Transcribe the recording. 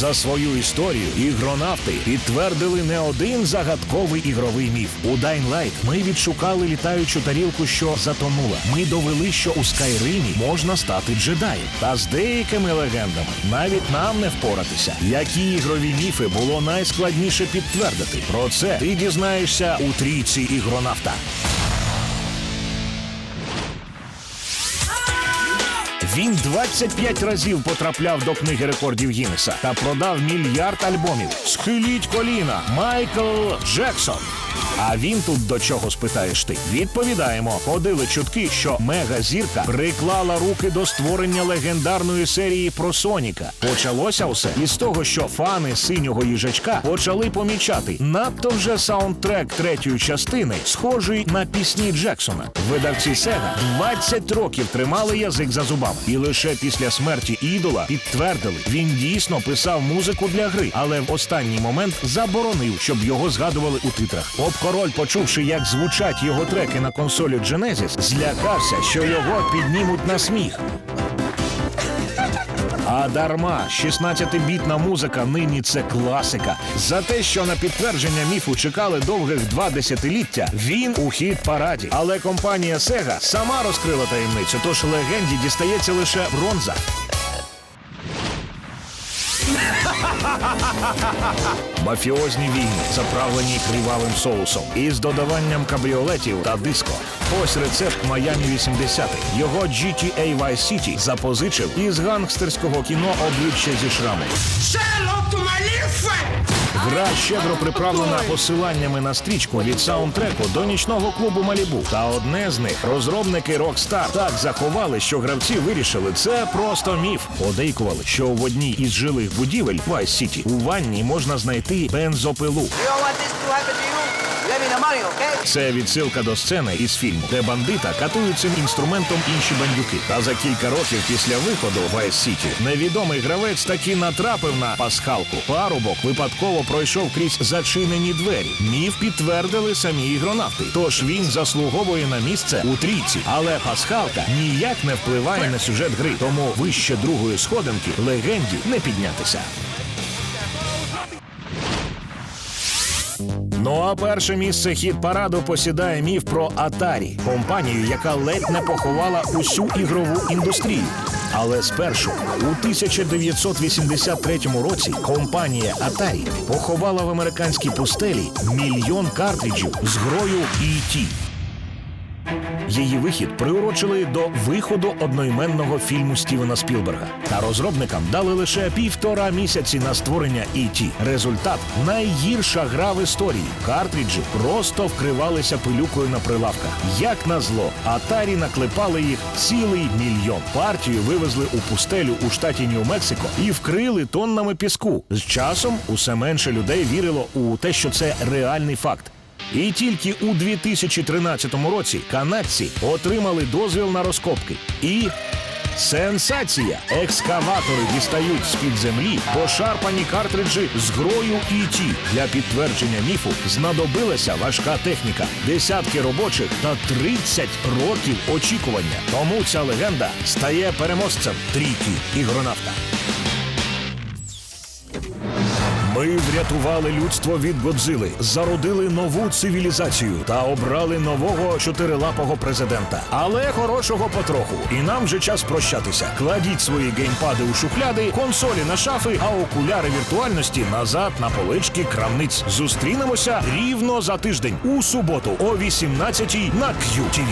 За свою історію ігронавти підтвердили не один загадковий ігровий міф. У Dying Light ми відшукали літаючу тарілку, що затонула. Ми довели, що у Скайримі можна стати джедаєм. Та з деякими легендами навіть нам не впоратися. Які ігрові міфи було найскладніше підтвердити? Про це ти дізнаєшся у трійці ігронавта. Він 25 разів потрапляв до книги рекордів Гіннеса та продав мільярд альбомів. Схиліть коліна, Майкл Джексон. А він тут до чого спитаєш ти? Відповідаємо, ходили чутки, що мега-зірка приклала руки до створення легендарної серії про Соніка. Почалося все із того, що фани синього їжачка почали помічати надто вже саундтрек третьої частини, схожий на пісні Джексона. Видавці Сега 20 років тримали язик за зубами, і лише після смерті ідола підтвердили, він дійсно писав музику для гри, але в останній момент заборонив, щоб його згадували у титрах. Поп-король, почувши, як звучать його треки на консолі Genesis, злякався, що його піднімуть на сміх. А дарма 16-бітна музика нині це класика. За те, що на підтвердження міфу чекали довгих два десятиліття, він у хіт параді. Але компанія Sega сама розкрила таємницю, тож легенді дістається лише бронза. Мафіозні війни, заправлені кривавим соусом із додаванням кабріолетів та диско. Ось рецепт Майами 80-х. Його GTA Vice City запозичив із гангстерського кіно обличчя зі шрамом. Гра щедро приправлена посиланнями на стрічку від саундтреку до нічного клубу Малібу. Та одне з них розробники Rockstar так заховали, що гравці вирішили, це просто міф. Подейкували, що в одній із жилих будівель Vice City у ванні можна знайти бензопилу. You know what this Це відсилка до сцени із фільму, де бандита катують цим інструментом інші бандюки. Та за кілька років після виходу Vice City невідомий гравець таки натрапив на пасхалку. Парубок випадково пройшов крізь зачинені двері. Міф підтвердили самі ігронавти. Тож він заслуговує на місце у трійці. Але пасхалка ніяк не впливає на сюжет гри. Тому вище другої сходинки легенді не піднятися. Ну а перше місце хіт параду посідає міф про Atari, компанію, яка ледь не поховала усю ігрову індустрію. Але спершу, у 1983 році, компанія Atari поховала в американській пустелі мільйон картриджів з грою E.T. Її вихід приурочили до виходу одноіменного фільму Стівена Спілберга. Та розробникам дали лише півтора місяці на створення E.T. Результат найгірша гра в історії. Картриджі просто вкривалися пилюкою на прилавках. Як назло, Atari наклепали їх цілий мільйон. Партію вивезли у пустелю у штаті Нью-Мексико і вкрили тоннами піску. З часом усе менше людей вірило у те, що це реальний факт. І тільки у 2013 році канадці отримали дозвіл на розкопки. І сенсація! Екскаватори дістають з-під землі пошарпані картриджі з грою ІТ. Для підтвердження міфу знадобилася важка техніка, десятки робочих та 30 років очікування. Тому ця легенда стає переможцем трійки ігронавта. Ми врятували людство від Годзили, зародили нову цивілізацію та обрали нового чотирилапого президента. Але хорошого потроху. І нам вже час прощатися. Кладіть свої геймпади у шухляди, консолі на шафи, а окуляри віртуальності назад на полички крамниць. Зустрінемося рівно за тиждень у суботу о 18 на QTV.